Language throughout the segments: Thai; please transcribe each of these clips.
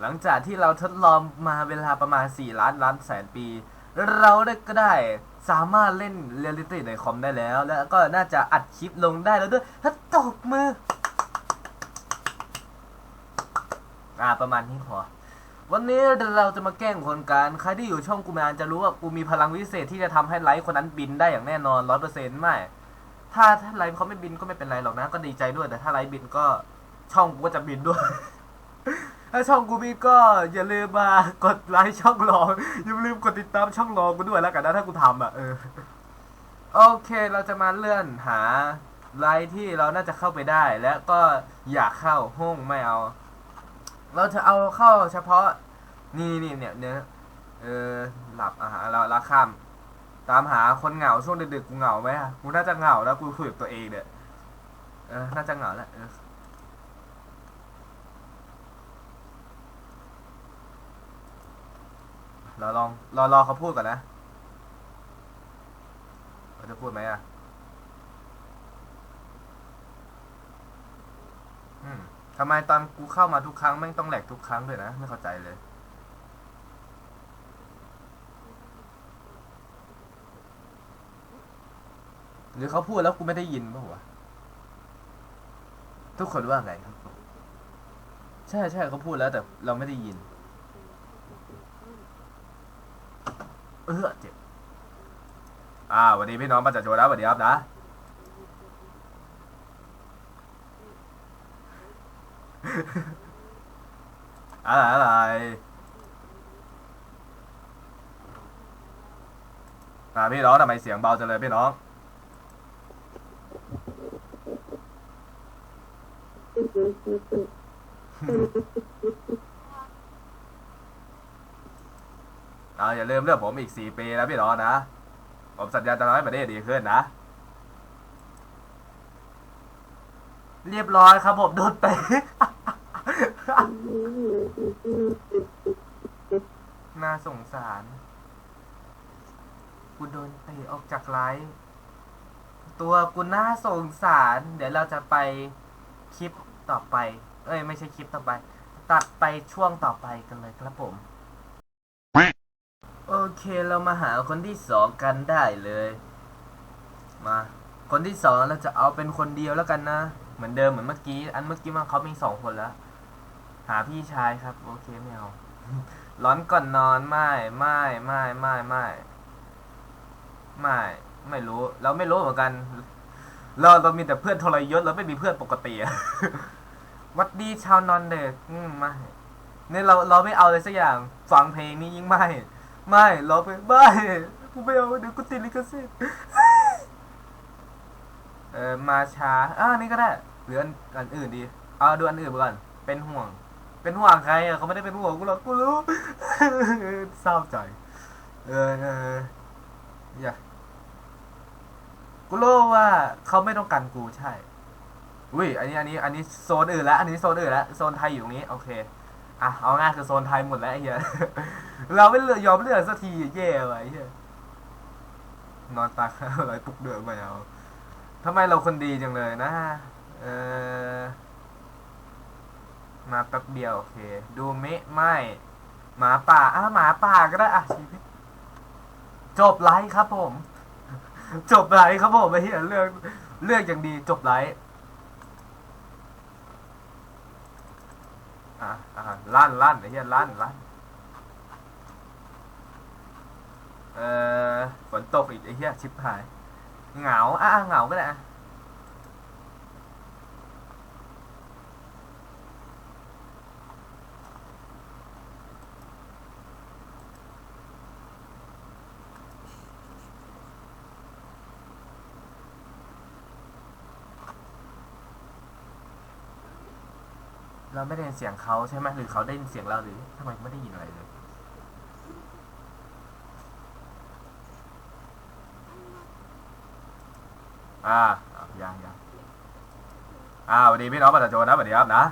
หลังจากที่เราทดลองมาเวลาประมาณ 4 ล้านล้านแสนปี เราได้ก็ได้สามารถเล่นเรียลลิตี้ในคอมได้แล้ว แล้วก็น่าจะอัดคลิปลงได้แล้วด้วย ถ้าตบมือ อ่าประมาณนี้พอ วันนี้เราจะมาแกล้งคนกันใครที่อยู่ช่องกูมานจะรู้ว่ากูมีพลังวิเศษที่จะทำให้ไลฟ์คนนั้นบินได้อย่างแน่นอนร้อยเปอร์เซ็นต์ไม่ ถ้าถ้าไลฟ์เขาไม่บินก็ไม่เป็นไรหรอกนะ ก็ดีใจด้วย แต่ถ้าไลฟ์บินก็ช่องกูก็จะบินด้วย ถ้าช่องกูบินก็อย่าลืมมากดไลค์ช่องรองอย่าลืมกดติดตามช่องรองกูด้วยแล้วกันนะถ้ากูทำอะเออโอเคเราจะมาเลื่อนหาไลฟ์ที่เราน่าจะเข้าไปได้ และก็อยากเข้าห้องไม่เอา เราจะเอาเข้าเฉพาะนี่นี่เนี่ยเนื้อเออหลับอาหารเราละข้ามตามหาคนเหงาช่วงดึกๆกูเหงาไหมอะกูน่าจะเหงาแล้วกูคุยกับตัวเองเนี่ยเออน่าจะเหงาแล้ว เราลองรอรอเขาพูดก่อนนะเขาจะพูดไหมอะอืมทำไมตอนกูเข้ามาทุกครั้งแม่งต้องแหลกทุกครั้งเลยนะ ไม่เข้าใจเลย หรือเขาพูดแล้วกูไม่ได้ยินป่าวะทุกคนว่าไงครับ ใช่ใช่เขาพูดแล้วแต่เราไม่ได้ยิน เออเจ็บ อ่าสวันนี้พี่น้องมาจากโจนะสวัสดีครับนะ อะไรอะไรอ่าพี่น้องทำไมเสียงเบาจังเลยพี่น้อง เอาอย่าลืมเลือกผมอีกสี่ปีนะพี่น้อนะ ผมสัญญาจะทำให้ประเทศดีขึ้นนะ เรียบร้อยครับผมโดนเตะน่าสงสารกูโดนเตะออกจากไลฟ์ตัวกูน่าสงสาร เดี๋ยวเราจะไปคลิปต่อไป เอ้ย ไม่ใช่คลิปต่อไป ตัดไปช่วงต่อไปกันเลยครับผม เคเรามาหาคนที่สองกันได้เลย มา คนที่สองเราจะเอาเป็นคนเดียวแล้วกันนะ เหมือนเดิมเหมือนเมื่อกี้ อันเมื่อกี้มันเขามีสองคนแล้ว หาพี่ชายครับ โอเคไม่เอา ร้อนก่อนนอนไม่ไม่ไม่ไม่ไม่ไม่ ไม่รู้ เราไม่รู้เหมือนกัน เราเรามีแต่เพื่อนทรยศเราไม่มีเพื่อนปกติอะวัดดีชาวนอนเด็กอืมไม่เนี่ยเราเราไม่เอาเลยสักอย่าง ฟังเพลงนี้ยิ่งไม่ ไม่เราไปไม่กูไม่เอาเดี๋ยวกูติดลิขสิทธิ์เออมาช้าอ่านี่ก็ได้หรืออันอันอื่นดี เอาดูอันอื่นไปก่อน เป็นห่วง เป็นห่วงใครอะเขาไม่ได้เป็นห่วงกูหรอกกูรู้เศร้าใจ เออเอออย่ากูรู้ว่าเขาไม่ต้องการกูใช่อุ้ยอันนี้อันนี้ อันนี้โซนอื่นแล้วอันนี้โซนอื่นแล้วโซนไทยอยู่ตรงนี้โอเค อะเอาง่ายคือโซนไทยหมดแล้วไอ้เหี้ยเราไม่เลือกยอมเลือกสักทีแย่ไว้เหี้ยนอนตาข้าวอะไรปลุกเดือดไม่เอาทำไมเราคนดีจังเลยนะเออมาแป๊บเดียวโอเค ดูเมะไม่หมาป่าอะหมาป่าก็ได้อะชีวิตจบไลฟ์ครับผม จบไลฟ์ครับผมไอ้เหี้ยเลือกเลือกอย่างดีจบไลฟ์ อะอะลั่นลั่นไอ้เหี้ยลั่นลั่นเอ่อฝนตกอีกไอ้เหี้ยชิบหายเหงาอะอะเหงาก็ได้อะ เราไม่ได้ยินเสียงเขาใช่ไหมหรือเขาได้ยินเสียงเราหรือทำไมไม่ได้ยินอะไรเลยอ่าอะยังยังอ่าสวัสดีพี่น้องประชาชนนะสวัสดีครับนะ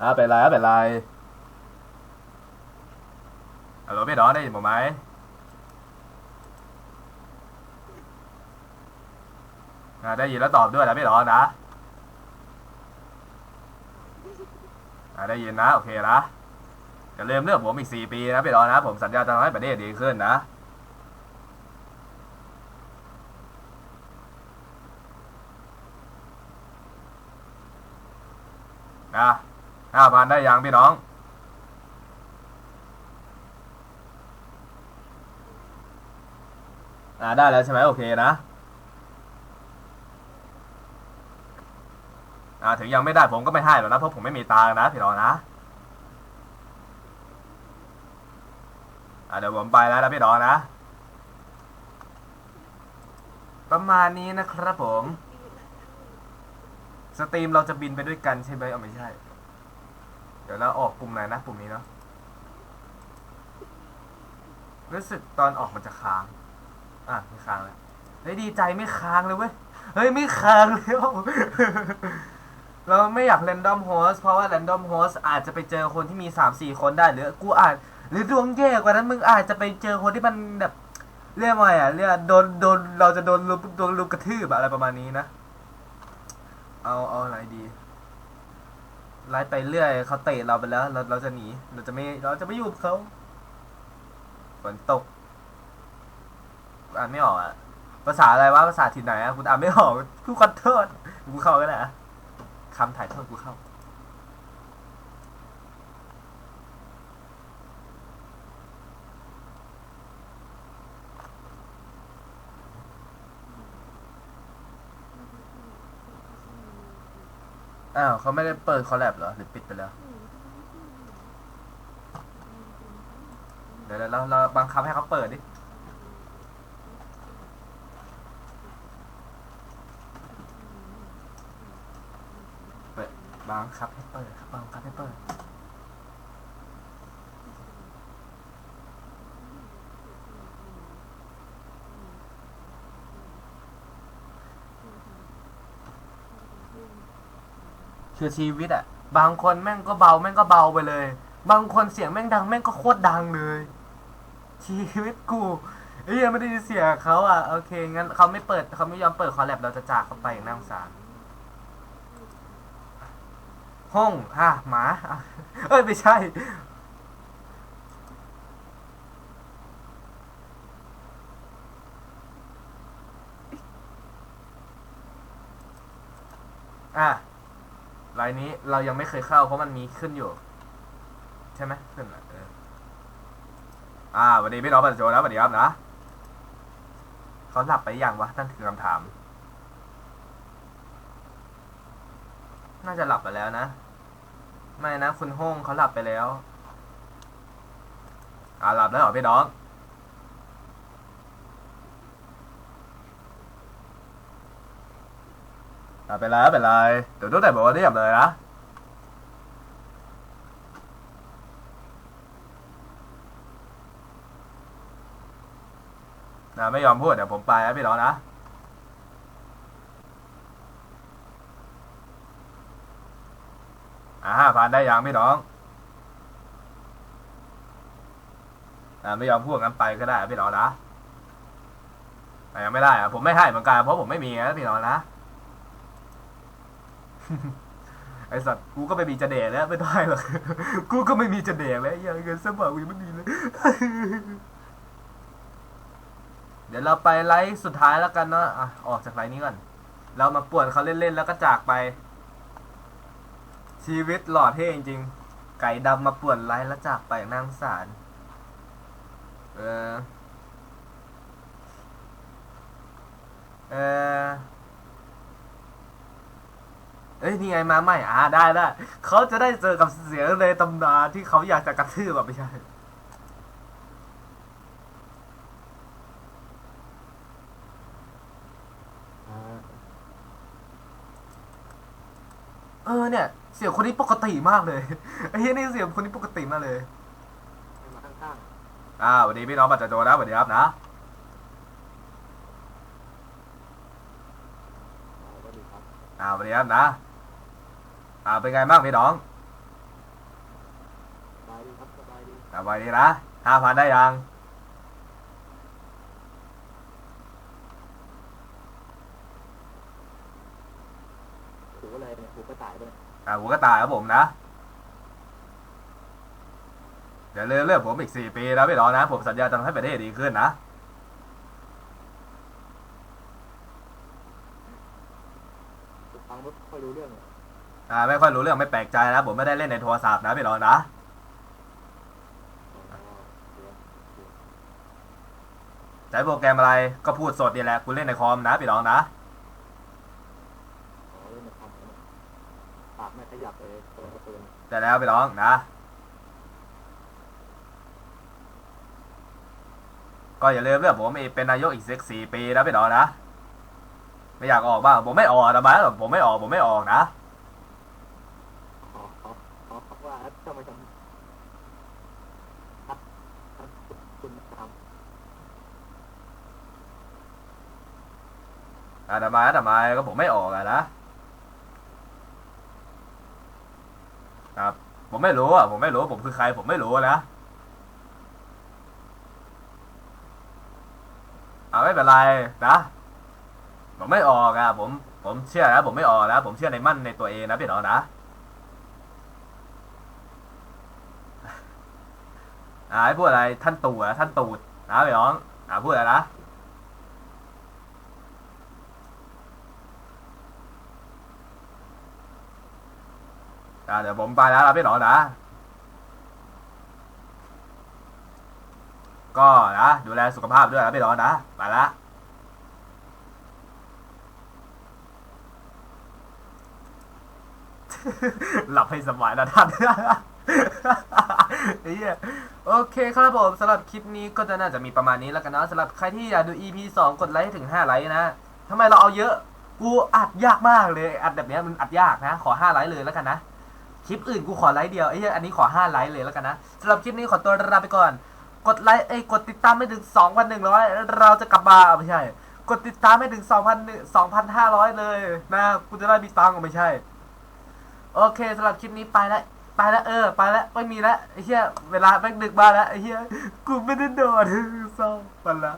อ่าเป็นไรอะเป็นไรฮัลโหลพี่น้องได้ยินผมไหม อ่าได้ยินแล้วตอบด้วยนะพี่ร้อนนะอ่าได้ยินนะ โอเคนะจะเริ่าลืมเลือกผมอีกสี่ปีนะพี่ร้อนะ ผมสัญญาจะทำให้ประเทศดีขึ้นนะนะห้าพันได้ยังพี่น้อง อ่าได้แล้วใช่ไหมโอเคนะ อ่าถึงยังไม่ได้ผมก็ไม่ให้หรอกนะเพราะผมไม่มีตังค์นะพี่น้องนะอ่าเดี๋ยวผมไปแล้วนะพี่น้องนะ ประมาณนี้นะครับผมสตรีมเราจะบินไปด้วยกันใช่ไหมเอาไม่ใช่ เดี๋ยวเราออกปุ่มไหนนะปุ่มนี้เนาะรู้สึกตอนออกมันจะค้าง อะไม่ค้างแล้วเฮ้ยดีใจไม่ค้างเลยเว้ย เฮ้ยไม่ค้างแล้ว เราไม่อยาก random host เพราะว่า random host อาจจะไปเจอคนที่มี 3 4 คนได้ หรือกูอาจ หรือดวงแย่กว่านั้นมึงอาจจะไปเจอคนที่มันแบบเรียกว่าไงอะเรียกโดนโดนเราจะโดนลุมโดนลุมกระทืบอะไรประมาณนี้นะ เอาเอาอะไรดีไล่ไปเรื่อยเขาเตะเราไปแล้ว เราเราจะหนีเราจะไม่เราจะไม่อยู่กับเขาฝนตกอ่านไม่ออกอะภาษาอะไรวะภาษาถิ่นไหนอะคุณอ่านไม่ออกกูขอโทษกูเข้าก็ได้อะ คำถ่ายทอดกูเข้า อ้าวเขาไม่ได้เปิดคอลแลบเหรอ หรือปิดไปแล้ว เดี๋ยวเราเราบังคับให้เขาเปิดดิ เปิด บังคับให้เปิดครับบังคับให้เปิดคือชีวิตอะบางคนแม่งก็เบาแม่งก็เบาไปเลย บางคนเสียงแม่งดังแม่งก็โคตรดังเลย ชีวิตกูเอ้ยไม่ได้เสียงเขาอะโอเคงั้นเขาไม่เปิดเขาไม่ยอมเปิดคอลแลบเราจะจากเขาไปอย่างน่าสงสาร ห้องฮ่าหมาเอ้ยไม่ใช่ อะไลน์นี้เรายังไม่เคยเข้าเพราะมันมีขึ้นอยู่ ใช่ไหมขึ้นอะอ่าวันนี้พี่น้องปัจจุบันนะสวัสดีครับนะเขาหลับไปยังวะนั่นคือคำถาม น่าจะหลับไปแล้วนะ ไม่นะ คุณห้องเขาหลับไปแล้วอ่าหลับแล้วเหรอพี่น้องอ่าเป็นไรก็เป็นไรเดี๋ยวตั้งแต่บอกว่าเรียบเลยนะนะไม่ยอมพูดเดี๋ยวผมไปนะพี่น้องนะ อ่าห้านได้ยังพี่น้องอ่าไม่ยอมพูดงั้นไปก็ได้พี่น้องนะแต่ยังไม่ได้อะผมไม่ให้เหมือนกันเพราะผมไม่มีนะพี่น้องนะไอสัตว์กูก็ไม่มีจะเดะแล้วไม่ได้หรอกกูก็ไม่มีจะเดะแล้วยังเงินสมัครกูยังไม่มีเลยเดี๋ยวเราไปไลฟ์สุดท้ายแล้วกันเนาะอะออกจากไลฟ์นี้ก่อนเรามาป่วนเขาเล่นๆแล้วก็จากไป ชีวิตหล่อเท่จริงๆ ไก่ดำมาป่วนไรแล้วจากไปอย่งน่าสงสาร เออ เออเอ้ยนี่ไงมาใหม่อ่าได้ได้เขาจะได้เจอกับเสียงในตำนานที่เขาอยากจะกระทืบแบบไม่ใช่เออเนี่ย เสียงคนนี้ปกติมากเลยไอ้เหี้ยนี่เสียงคนนี้ปกติมากเลยให้มาข้างอ่าสวัสดีพี่น้องปัจจโจนะสวัสดีครับนะๆอ๋อสวัสดีครับอ่าสวัสดีครับนะ อ่าเป็นไงบ้างพี่น้องสบายดีครับสบายดีอ่าสวัสดีนะห้าพันได้ยังไอะไรเนี่ยหูกระต่ายด้วย อ่าผมก็ตายครับผมนะ เดี๋ยวเรื่องเรื่องผมอีกสี่ปีนะพี่น้องนะ ผมสัญญาจะทำให้ประเทศดีขึ้นนะฟังไม่ค่อยรู้เรื่องเลยอ่าไม่ค่อยรู้เรื่องไม่แปลกใจนะผมไม่ได้เล่นในโทรศัพท์นะพี่น้องนะอ๋อเดี๋ยวเดี๋ยวใช้โปรแกรมอะไรก็พูดสดนี่แหละกูเล่นในคอมนะพี่น้องนะ อ๋อเล่นในคอมเนี่ยปาก ไม่ขยับเลยตัวกระตือนแต่แล้วพี่น้องนะ ก็อย่าลืมเรื่องผมอีกเป็นนายกอีกสักสี่ปีนะพี่น้องนะ ไม่อยากออกบ้างผมไม่ออกทำไมผมไม่ออกผมไม่ออกนะอ๋ออ๋ออ๋อว่าทำไมทำคุณทอ่าทำไมทำไมก็ผมไม่ออกอะนะ ครับ ผมไม่รู้อะผมไม่รู้ผมคือใคร ผมไม่รู้นะเอาไม่เป็นไรนะผมไม่ออกอะผมผมเชื่อนะผมไม่ออกนะผมเชื่อในมั่นในตัวเองนะพี่น้องนะอ่าให้พูดอะไรท่านตู่อะท่านตูดนะพี่น้องอ่าพูดอะไรนะ อ่าเดี๋ยวผมไปแล้วนะพี่หนอนะ ก็นะดูแลสุขภาพด้วยนะพี่หนอนะ ไปละหลับให้สบายนะท่านเียโอเคครับผมสำหรับคลิปนี้ก็จะน่าจะมีประมาณนี้แล้วกันนะสำหรับใครที่อยากดู EP 2 กดไลค์ถึง 5 ไลค์นะทำไมเราเอาเยอะ กูอัดยากมากเลย อัดแบบนี้มันอัดยากนะ ขอ 5 ไลค์เลยแล้วกันนะ คลิปอื่นกูขอไลค์เดียวไอ้เหี้ยอันนี้ขอ5ไลค์เลยแล้วกันนะสำหรับคลิปนี้ขอตัวลาไปก่อน กดไลค์เอ้ยกดติดตามไม่ถึง2,100เราจะกลับมาไม่ใช่ กดติดตามไม่ถึง2,000 2,500เลยนะกูจะได้มีตังค์ไม่ใช่ โอเคสำหรับคลิปนี้ไปแล้วไปแล้วเออไปแล้วไม่มีแล้วไอ้เหี้ยเวลาแม่งดึกบ้านแล้วไอ้เหี้ยกูไม่ได้นอนเศร้าไปละ